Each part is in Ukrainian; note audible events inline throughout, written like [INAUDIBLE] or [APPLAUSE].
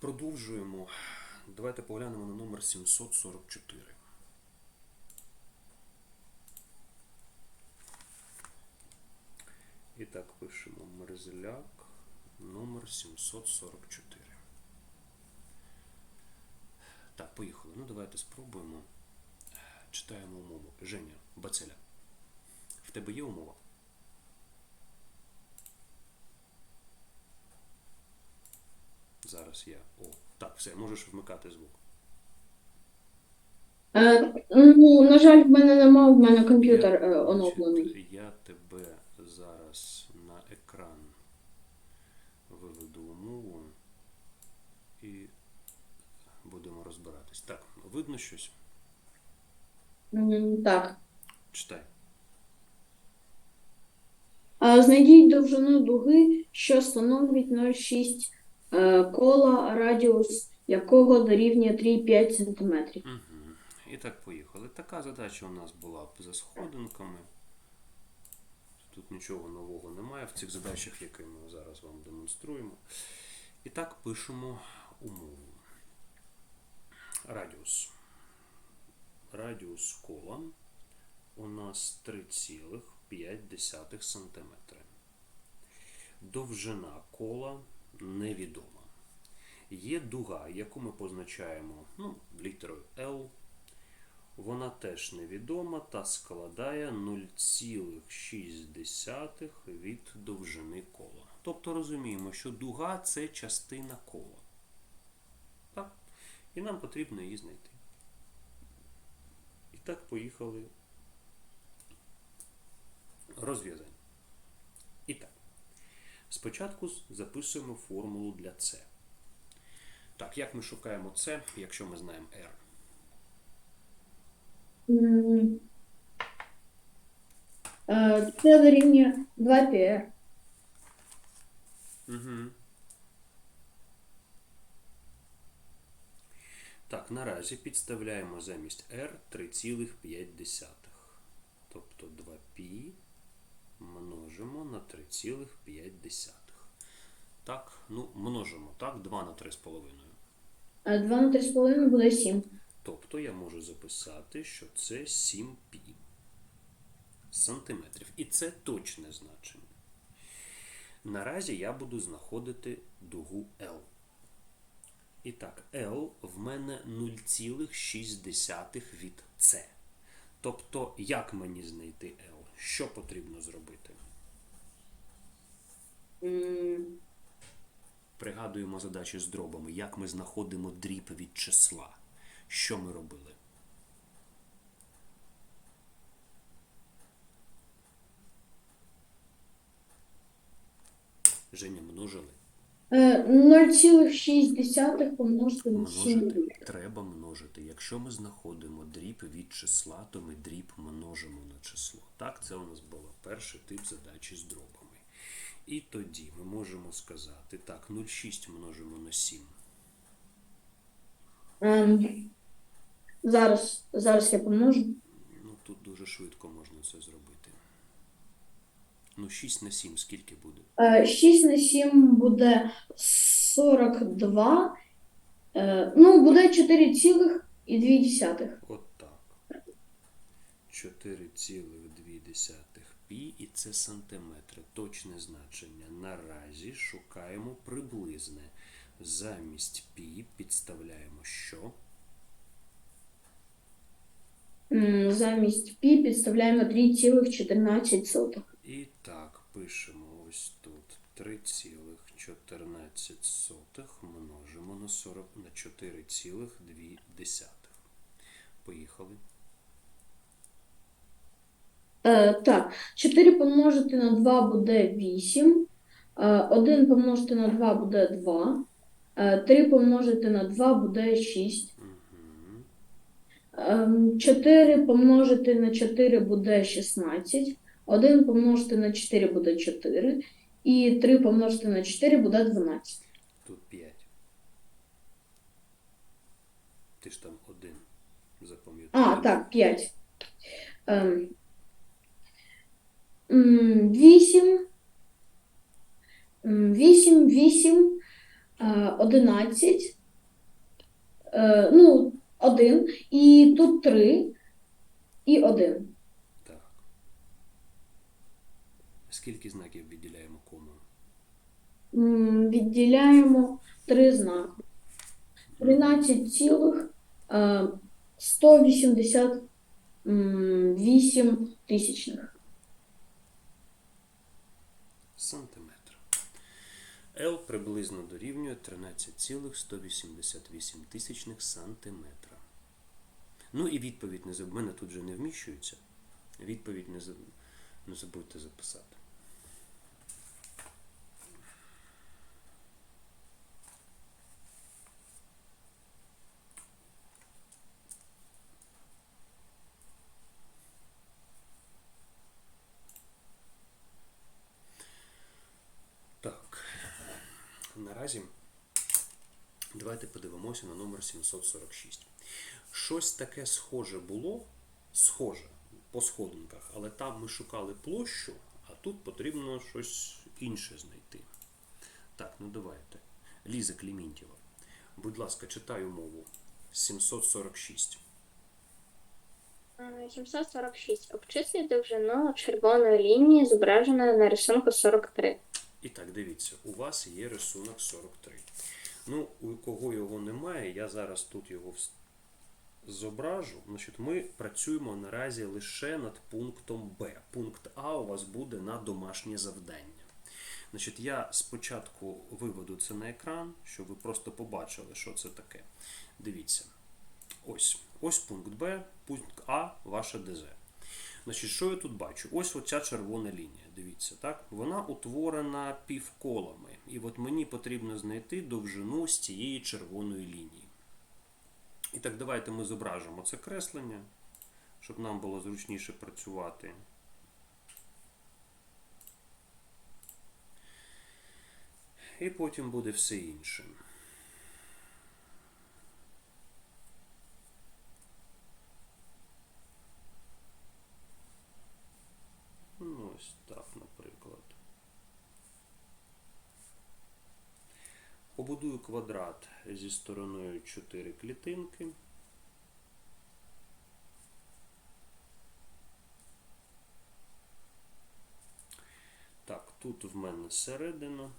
продовжуємо. Давайте поглянемо на номер 744. І так, пишемо мерзляк номер 744. Так, поїхали. Ну, давайте спробуємо. Читаємо умову. Женя, Бацеля. В тебе є умова? Зараз я. О, так, все, можеш вмикати звук. Е, ну, на жаль, в мене нема, в мене комп'ютер е, оновлений. Я тебе зараз на екран виведу умову і будемо розбиратись. Так, видно щось? М, Так. Читай. А, Знайдіть довжину дуги, що становить 0,6 е, кола, радіус якого дорівнює 3,5 см. І так, поїхали. Така задача у нас була за сходинками. Тут нічого нового немає в цих задачах, які ми зараз вам демонструємо. І так пишемо умову. Радіус. Радіус кола у нас 3,5 см. Довжина кола невідома. Є дуга, яку ми позначаємо ну, літерою L. Вона теж невідома та складає 0,6 від довжини кола. Тобто розуміємо, що дуга це частина кола. Так? І нам потрібно її знайти. І так поїхали розв'язання. Спочатку записуємо формулу для С. Так, як ми шукаємо С, якщо ми знаємо R? Е, Це дорівнює 2πr. Угу. Так, наразі підставляємо замість R 3,5. Тобто 2π множимо на 3,5. Так, ну, множимо, так, 2 на 3,5. Е, 2 на 3,5 буде 7. Тобто я можу записати, що це 7π сантиметрів. І це точне значення. Наразі я буду знаходити дугу L. І так, L в мене 0,6 від C. Тобто, як мені знайти L? Що потрібно зробити? Пригадуємо задачі з дробами. Як ми знаходимо дріб від числа? Що ми робили? Женя множили. е, 0,6 помножити на 7. Множити треба множити. Якщо ми знаходимо дріб від числа, то ми дріб множимо на число. Так, це у нас був перший тип задачі з дробами. І тоді ми можемо сказати, так, 0,6 множимо на 7. Ем, Зараз, зараз я помножу. Ну, тут дуже швидко можна це зробити. Ну, 6 на 7 скільки буде? Е, 6 на 7 буде 42. Е, Ну, буде 4,2. От так. 4,2 пі і це сантиметри. Точне значення. Наразі шукаємо приблизне. Замість пі підставляємо що? Замість пі підставляємо 3,14. І так, пишемо ось тут 3,14 множимо на 40 на 4,2. Поїхали. Е, так, 4 помножити на 2 буде 8. Е, 1 помножити на 2 буде 2. Е, 3 помножити на 2 буде 6. Угу. Ем, 4 помножити на 4 буде 16. 1 помножити на 4 буде 4. І 3 помножити на 4 буде 12. Тут 5. Ти ж там один запам'ятав. А, так, 5. Ем, м, 8. М, 8, 8. е, 11, е, ну, 1, і тут 3 і 1. Так. Скільки знаків відділяємо комою? М, Відділяємо три знаки. 13 цілих е, 188 тисячних. Сантиметр. L приблизно дорівнює 13,188 см. Ну і відповідь не забудьте. мене тут вже не вміщується. Відповідь заб... не забудьте записати. Так. Наразі давайте подивимося на номер 746. Щось таке схоже було, схоже по сходинках, але там ми шукали площу, а тут потрібно щось інше знайти. Так, ну давайте. Ліза Клімінтєва. Будь ласка, читаю мову. 746. Е, 746. Обчисліть довжину червоної лінії, зображеної на рисунку 43. І так, дивіться, у вас є рисунок 43. Ну, у кого його немає, я зараз тут його зображу. Значить, ми працюємо наразі лише над пунктом Б. Пункт А у вас буде на домашнє завдання. Значить, я спочатку виведу це на екран, щоб ви просто побачили, що це таке. Дивіться. Ось. Ось пункт Б, пункт А, ваше ДЗ. Значить, що я тут бачу? Ось оця червона лінія. Дивіться, так? Вона утворена півколами. І от мені потрібно знайти довжину з цієї червоної лінії. І так, давайте ми зображимо це креслення, щоб нам було зручніше працювати. І потім буде все інше. Ну, ось так, наприклад. Побудую квадрат зі стороною 4 клітинки. Так, тут в мене середина.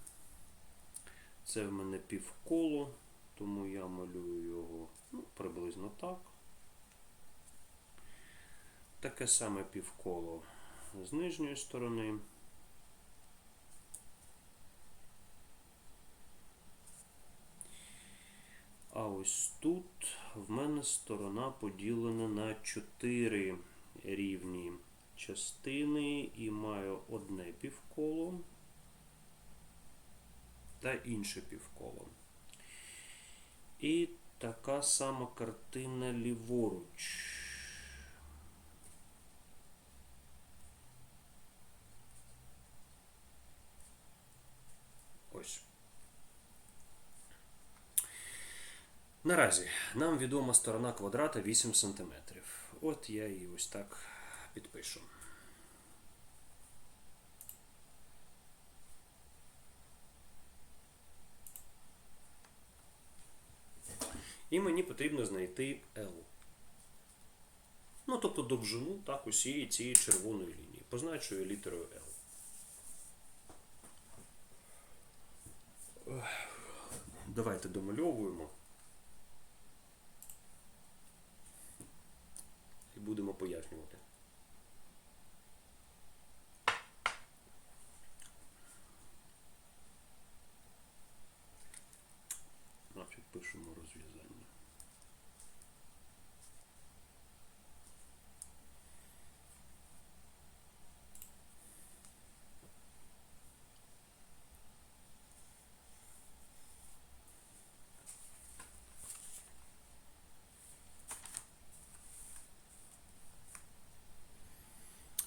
Це в мене півколо, тому я малюю його ну, приблизно так. Таке саме півколо з нижньої сторони. А ось тут в мене сторона поділена на 4 рівні частини і маю одне півколо та інше півколо. І така сама картина ліворуч. Ось. Наразі нам відома сторона квадрата 8 см. От я її ось так підпишу. І мені потрібно знайти L. Ну, тобто довжину так, усієї цієї червоної лінії. Позначую літерою L. Давайте домальовуємо. Будемо пояснювати. Значить, пишемо розв'язання.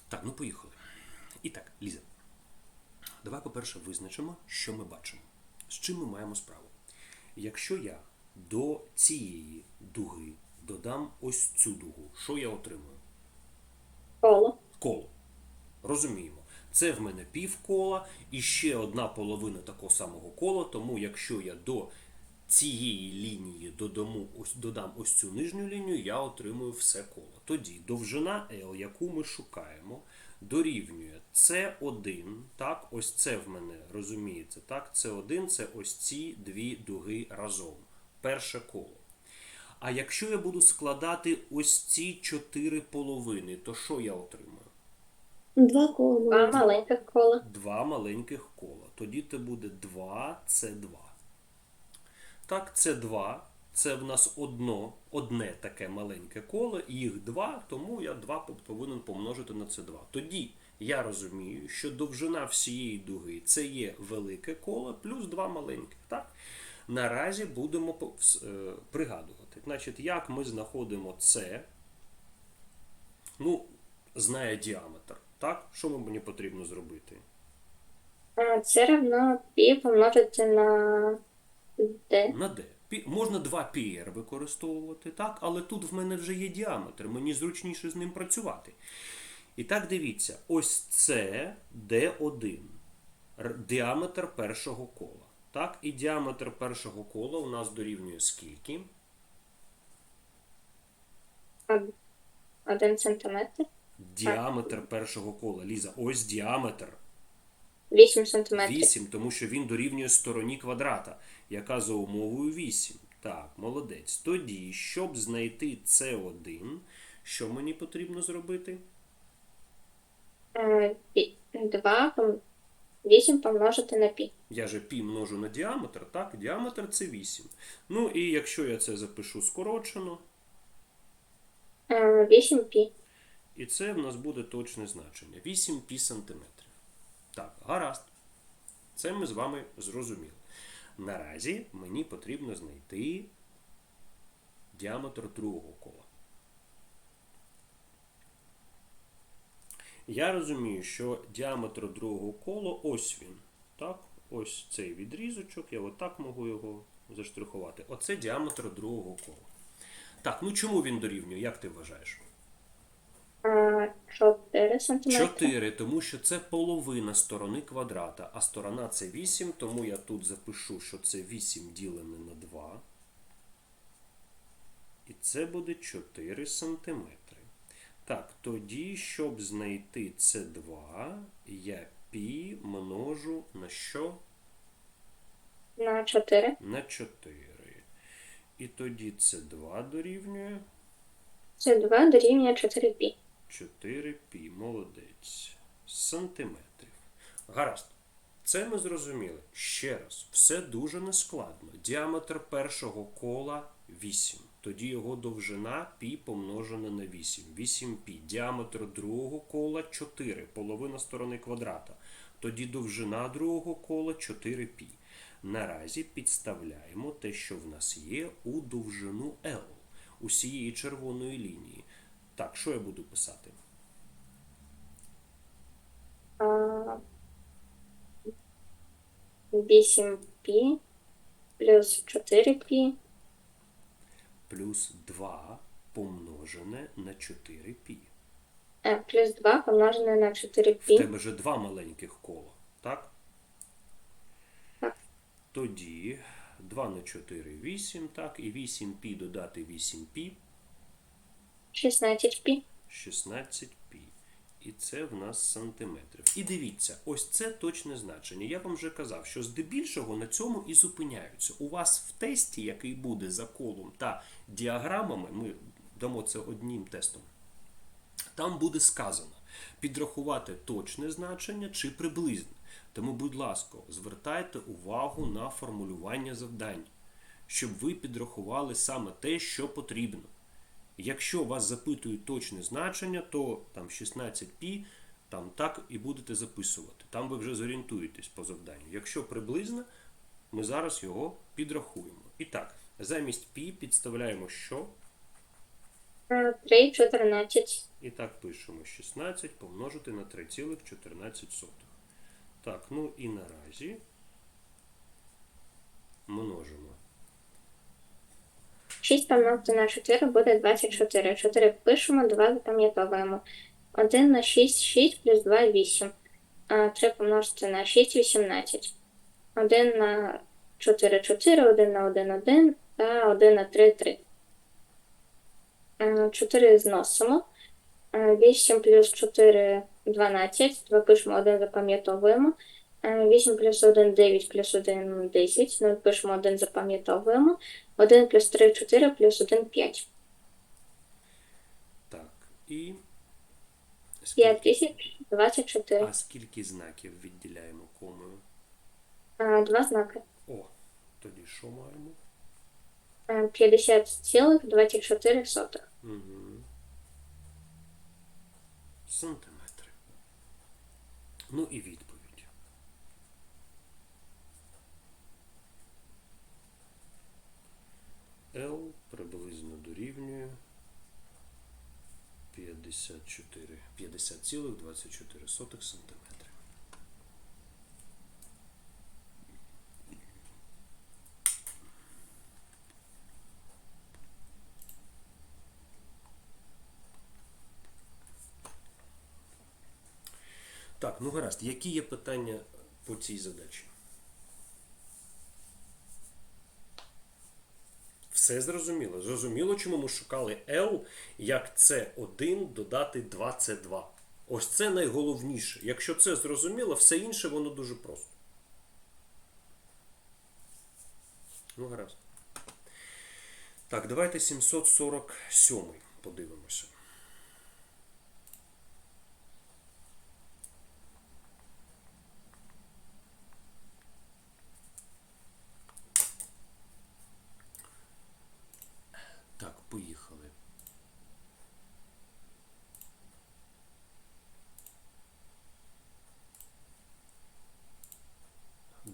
Так, ну поїхали. І так, Ліза. Давай, по-перше, визначимо, що ми бачимо. З чим ми маємо справу. Якщо я до цієї дуги додам ось цю дугу, що я отримую? Коло. Коло. Розуміємо. Це в мене півкола і ще одна половина такого самого кола. Тому якщо я до цієї лінії додому, ось, додам ось цю нижню лінію, я отримую все коло. Тоді довжина L, яку ми шукаємо, дорівнює С1. Так, ось це в мене розумієте. Так, С1 це ось ці дві дуги разом. Перше коло. А якщо я буду складати ось ці чотири половини, то що я отримаю? Два кола. Два маленьких кола. Два маленьких кола. Тоді це буде 2 це 2 Так, це 2 Це в нас одно, одне таке маленьке коло, їх два, тому я 2 повинен помножити на це 2 Тоді я розумію, що довжина всієї дуги це є велике коло плюс два маленьких. Так? Наразі будемо е, пригадувати. Значить, як ми знаходимо це, ну, знає діаметр. Так? Що мені потрібно зробити? Це равно пі помножити на d. На. Пі- Можна два пір використовувати, так? але тут в мене вже є діаметр, мені зручніше з ним працювати. І так дивіться, ось це D1, діаметр першого кола. Так? І діаметр першого кола у нас дорівнює скільки? Один сантиметр. Діаметр першого кола. Ліза, ось діаметр. 8 сантиметрів. 8, тому що він дорівнює стороні квадрата, яка за умовою 8. Так, молодець. Тоді, щоб знайти С1, що мені потрібно зробити? Е, пі- Два пом- 8 помножити на пі. Я же пі множу на діаметр, так? Діаметр це 8. Ну і якщо я це запишу скорочено, Е, 8 пі. і це в нас буде точне значення 8 пі сантиметрів. Так, гаразд. Це ми з вами зрозуміли. Наразі мені потрібно знайти діаметр другого кола. Я розумію, що діаметр другого кола ось він. Так? Ось цей відрізочок, я отак можу його заштрихувати. Оце діаметр другого кола. Так, ну чому він дорівнює, як ти вважаєш? Е, 4 сантиметри. 4, тому що це половина сторони квадрата, а сторона це 8, тому я тут запишу, що це 8 ділене на 2. І це буде 4 сантиметри. Так, тоді, щоб знайти це 2, я пі множу на що? На 4. На 4. І тоді це 2 дорівнює Це 2 дорівнює 4 пі. 4 пі, молодець. Сантиметрів. Гаразд. Це ми зрозуміли. Ще раз, все дуже нескладно. Діаметр першого кола 8. Тоді його довжина пі помножена на 8. 8 пі. Діаметр другого кола 4, половина сторони квадрата. Тоді довжина другого кола 4 пі. Наразі підставляємо те, що в нас є, у довжину L усієї червоної лінії. Так, що я буду писати? 8 пі плюс 4 пі Плюс 2 помножене на 4 пі. е, плюс 2 помножене на 4 В пі. тебе же два маленьких кола, так? Так. Тоді 2 на 4 8, так, і 8 пі додати 8 пі 16 пі. 16 пі. І це в нас сантиметрів. І дивіться, ось це точне значення. Я вам вже казав, що здебільшого на цьому і зупиняються. У вас в тесті, який буде за колом та діаграмами, ми дамо це одним тестом. Там буде сказано підрахувати точне значення чи приблизне. Тому, будь ласка, звертайте увагу на формулювання завдань, щоб ви підрахували саме те, що потрібно. Якщо вас запитують точне значення, то там 16π, там так і будете записувати. Там ви вже зорієнтуєтесь по завданню. Якщо приблизно, ми зараз його підрахуємо. І так, замість π підставляємо що? Е, 3 14. І так пишемо 16 помножити на 3,14. Так, ну і наразі множимо. 6 помножити на 4 буде 24. 4 пишемо, 2 запам'ятовуємо. 1 на 6 6 плюс 2 8. а 3 помножити на 6 18. 1 на 4 4, 1 на 1 1 та 1 на 3 3. 4 зносимо. Е, 8 плюс 4 12. 2 пишемо, 1 запам'ятовуємо. Е, 8 плюс 1 9 плюс 1 10. 0 пишемо, 1 запам'ятовуємо. 1 плюс 3 4 плюс 1 5. Так. І. Скільки, 5024. а скільки знаків відділяємо комою? Е, Два знаки. О, тоді що маємо? Е, 50,24 сотих. Угу. Сантиметри. Ну і відповідь. L приблизно дорівнює 54, 50,24 сантиметри. Так, ну гаразд. Які є питання по цій задачі? Все зрозуміло. Зрозуміло, чому ми шукали L як C1 додати 2C2. Ось це найголовніше. Якщо це зрозуміло, все інше воно дуже просто. Ну, гаразд. Так, давайте 747 подивимося. Так, поїхали.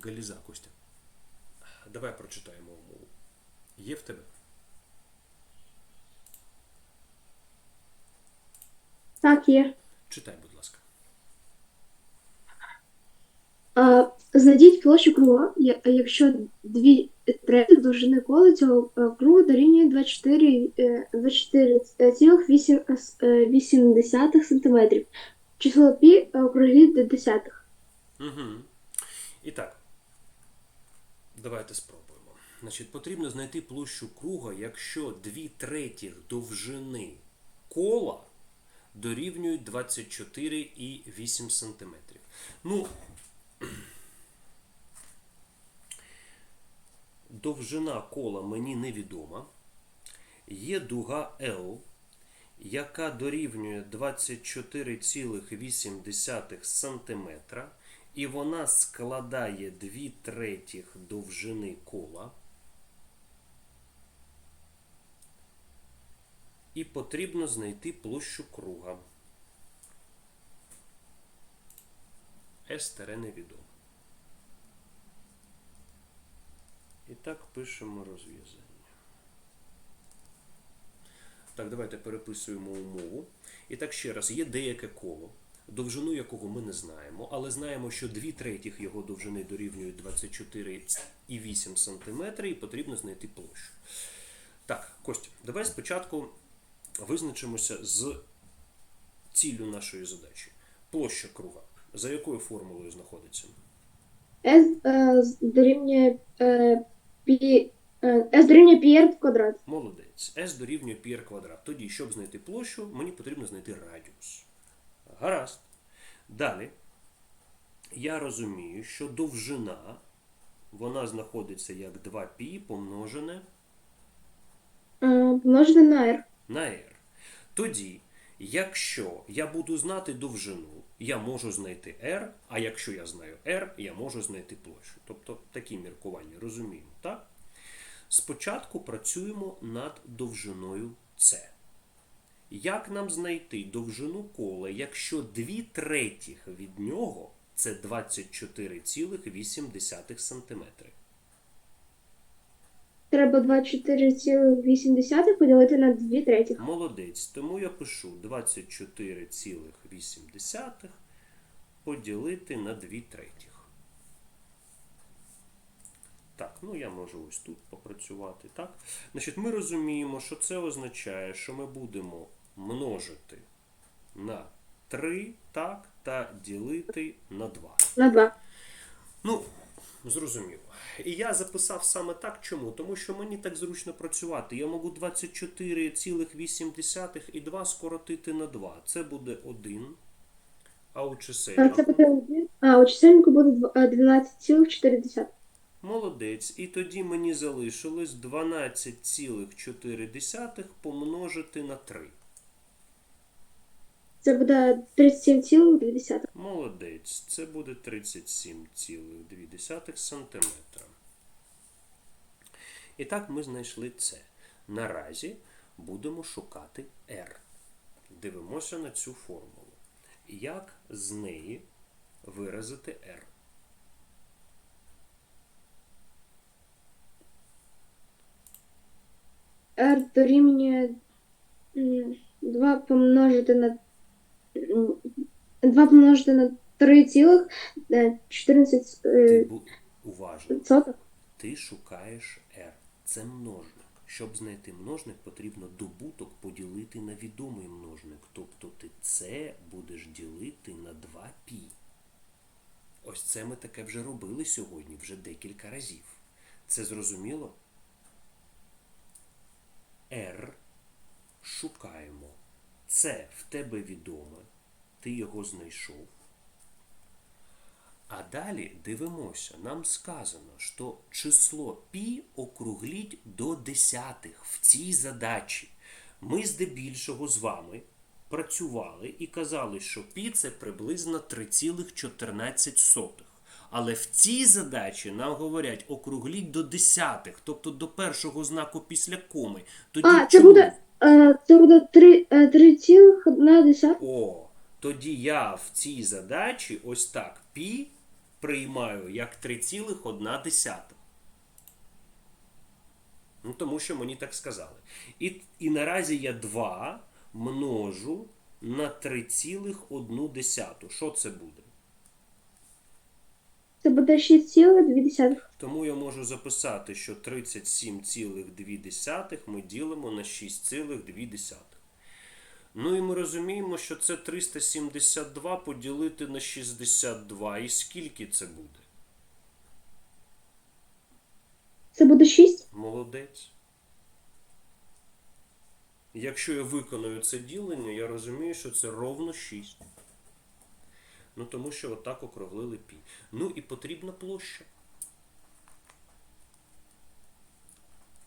Галіза, Костя. Давай прочитаємо умову. Є в тебе? Так, є. Читай, будь ласка. А, знайдіть площу круга, якщо дві третіх довжини кола цього е, кругу дорівнює 24, е, 24,8 см. Число пі е, округліть до десятих. Угу. І так. Давайте спробуємо. Значить, потрібно знайти площу круга, якщо 2 третіх довжини кола дорівнюють 24,8 см. Ну, [CLEARS THROAT] довжина кола мені невідома. Є дуга L, яка дорівнює 24,8 см, і вона складає 2 третіх довжини кола. І потрібно знайти площу круга. С невідомо. І так пишемо розв'язання. Так, давайте переписуємо умову. І так ще раз, є деяке коло, довжину якого ми не знаємо, але знаємо, що 2 третіх його довжини дорівнюють 24,8 см, і потрібно знайти площу. Так, Костя, давай спочатку визначимося з ціллю нашої задачі. Площа круга. За якою формулою знаходиться? С е, дорівнює е, пі, е, С дорівнює в квадрат. Молодець. S дорівнює πr квадрат. Тоді, щоб знайти площу, мені потрібно знайти радіус. Гаразд. Далі. Я розумію, що довжина вона знаходиться як 2π помножене Е, Помножити на r. на r. Тоді, якщо я буду знати довжину, я можу знайти r, а якщо я знаю r, я можу знайти площу. Тобто такі міркування розуміємо, так? Спочатку працюємо над довжиною c. Як нам знайти довжину кола, якщо 2 третіх від нього це 24,8 см? Треба 24,8 поділити на 2 третіх. Молодець. Тому я пишу 24,8 поділити на 2 третіх. Так, ну я можу ось тут попрацювати. Так? Значить, ми розуміємо, що це означає, що ми будемо множити на 3, так, та ділити на 2. На 2. Ну, зрозуміло. І я записав саме так. Чому? Тому що мені так зручно працювати. Я можу 24,8 і 2 скоротити на 2. Це буде 1. А у А, Це буде 1. А, у чисельнику буде 12,4. молодець. І тоді мені залишилось 12,4 помножити на 3. Це буде 37,2. Молодець. Це буде 37,2 сантиметра. І так ми знайшли це. Наразі будемо шукати R. Дивимося на цю формулу. Як з неї виразити R? R дорівнює 2 помножити на 2 помножити на 3,14 Ти е, бу... уважно. сотих. Ти шукаєш R. Це множник. Щоб знайти множник, потрібно добуток поділити на відомий множник. Тобто ти це будеш ділити на 2π. Ось це ми таке вже робили сьогодні, вже декілька разів. Це зрозуміло? R шукаємо. Це в тебе відоме. Ти його знайшов. А далі дивимося, нам сказано, що число пі округліть до десятих в цій задачі. Ми здебільшого з вами працювали і казали, що пі це приблизно 3,14. Але в цій задачі нам говорять округліть до десятих, тобто до першого знаку після коми. Тоді А, чому? це буде 3, 3,1. О, тоді я в цій задачі ось так пі приймаю як 3,1. Ну, тому що мені так сказали. І, і наразі я 2 множу на 3,1. Що це буде? Це буде 6,2. Тому я можу записати, що 37,2 ми ділимо на 6,2. Ну і ми розуміємо, що це 372 поділити на 62. І скільки це буде? Це буде 6. Молодець. Якщо я виконую це ділення, я розумію, що це ровно 6. Ну, тому що отак округлили пі. Ну і потрібна площа.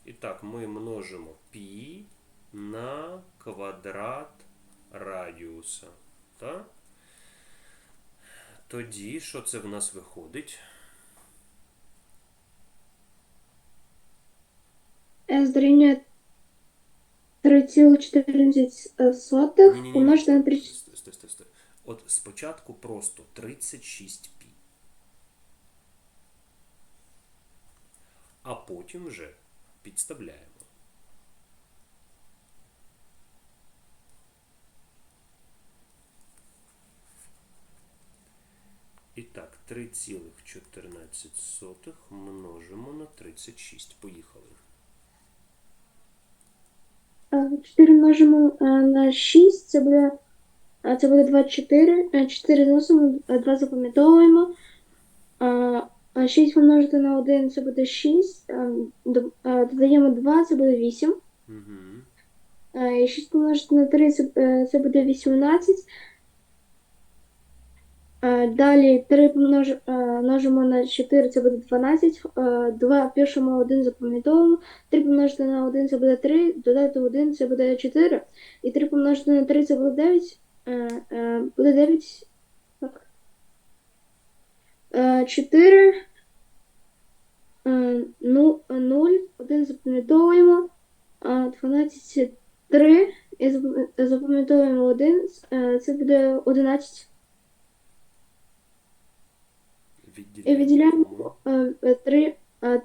І так, ми множимо пі на квадрат радіуса. Так? Тоді, що це в нас виходить? 3,14 Ні-ні-ні. помножити на 3. Стой, стой, стой, стой. От спочатку просто 36 пі. А потім вже підставляємо. І так, 3,14 множимо на 36. Поїхали. 4 множимо е, на 6, це буде, е, це буде 24. 4 зносимо, 2 запам'ятовуємо. 6 помножити на 1 це буде 6. е, до- е, Додаємо 2, це буде 8. Угу. Е, І 6 помножити на 3 це, е, буде 18. Е, Далі 3 помнож, е, множимо на 4, це буде 12. 2 пишемо 1, запам'ятовуємо. 3 помножити на 1 це буде 3, додати 1 це буде 4. І 3 помножити на 3 це буде 9. Е, е, Буде 9. Так. Е, 4. е, Ну, 0, 1 запам'ятовуємо. А 12 3 і запам'ятовуємо 1, це буде 11. І виділяємо 3,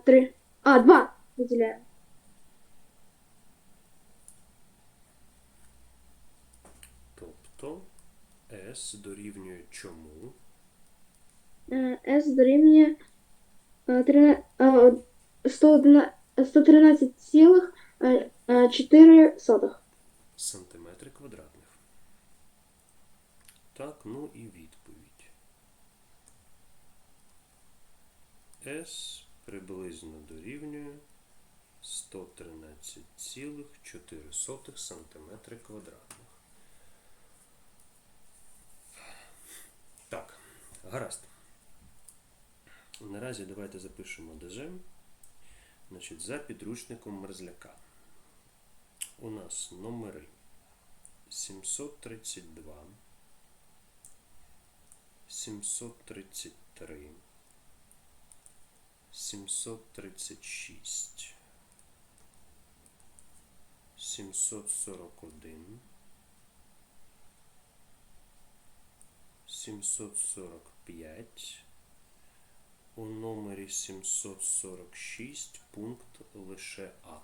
3, а, 2 виділяємо. Тобто S дорівнює чому? Е, S дорівнює е, трина- е, 111 113,4. Сантиметри квадратних. Так, ну і відповідь. S приблизно дорівнює 113,4 см квадратних. Так, гаразд. Наразі давайте запишемо ДЖ. Значить, за підручником мерзляка. У нас номери 732, 733, 736, 741, 745, у номері 746 пункт лише А.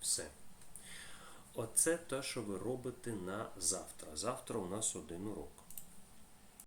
Все. Оце те, що ви робите на завтра. Завтра у нас один урок.